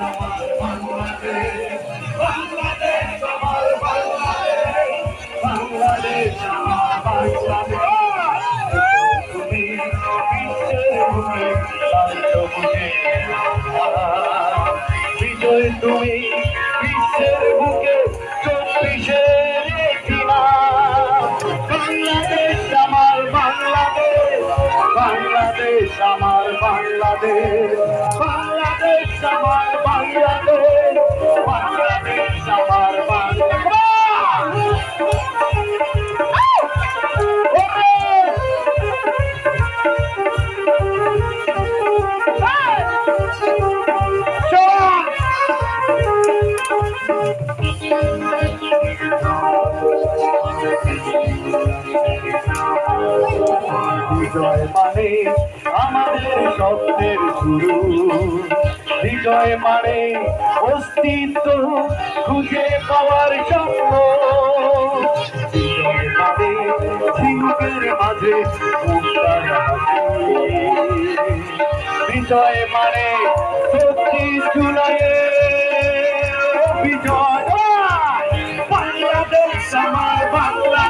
আমার বাংলাদেশ বিজয় মানে আমাদের স্বপ্নের শুরু। বিজয় মানে অস্তিত্ব খুঁজে পাওয়ার স্বপ্ন। বিজয় মানে ঝিনুকের মাঝে বিজয় মানে ছত্রিশ জুলাইয়ে বিজয় বাংলাদেশ আমার বাংলাদেশ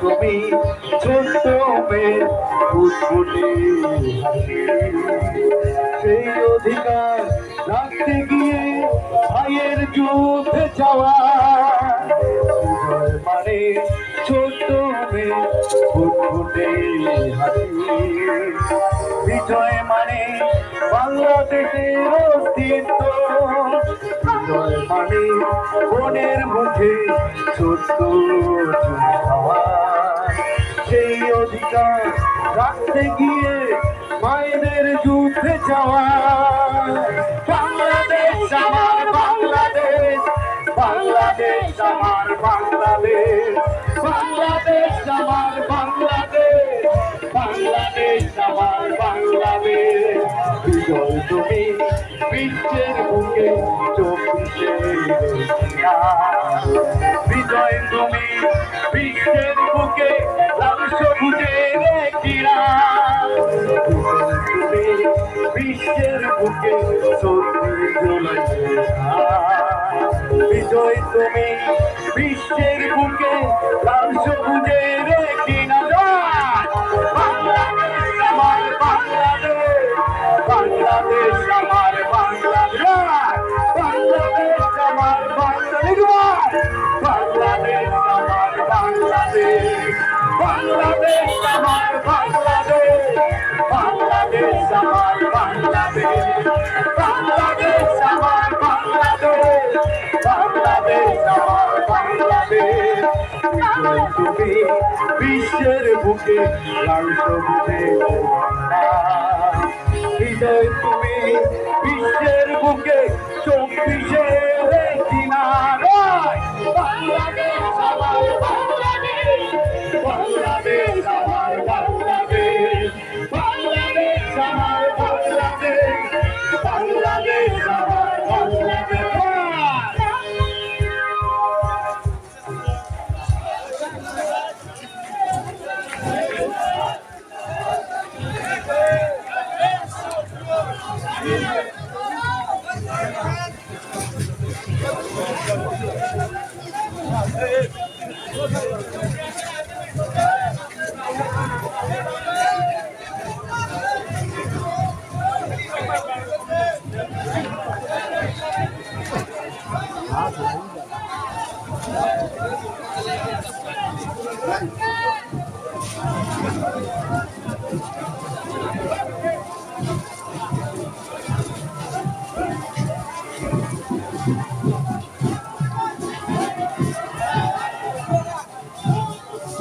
তুমি ছোট্ট মেয়ে ফুটফুটে। সেই অধিকার রাখতে গিয়ে ভাইয়ের যুদ্ধে যাওয়া বিজয় মানে ছোট্ট মেয়ে ফুটফুটে হাসি বিজয় মানে বাংলাদেশের অস্তিত্ব। বিজয় মানে বনের মুখে চুল সেই অধিকার রাখতে গিয়ে মায়েদের যুদ্ধে যাওয়া। বিশ্বের বুকে চব্বিশের বিজয় তুমি বিশ্বের বুকে লাল সবুজের বিজয় তুমি তুমি বিশ্বের বুকে হৃদয় তুমি বিশ্বের বুকে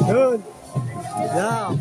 Good. Now.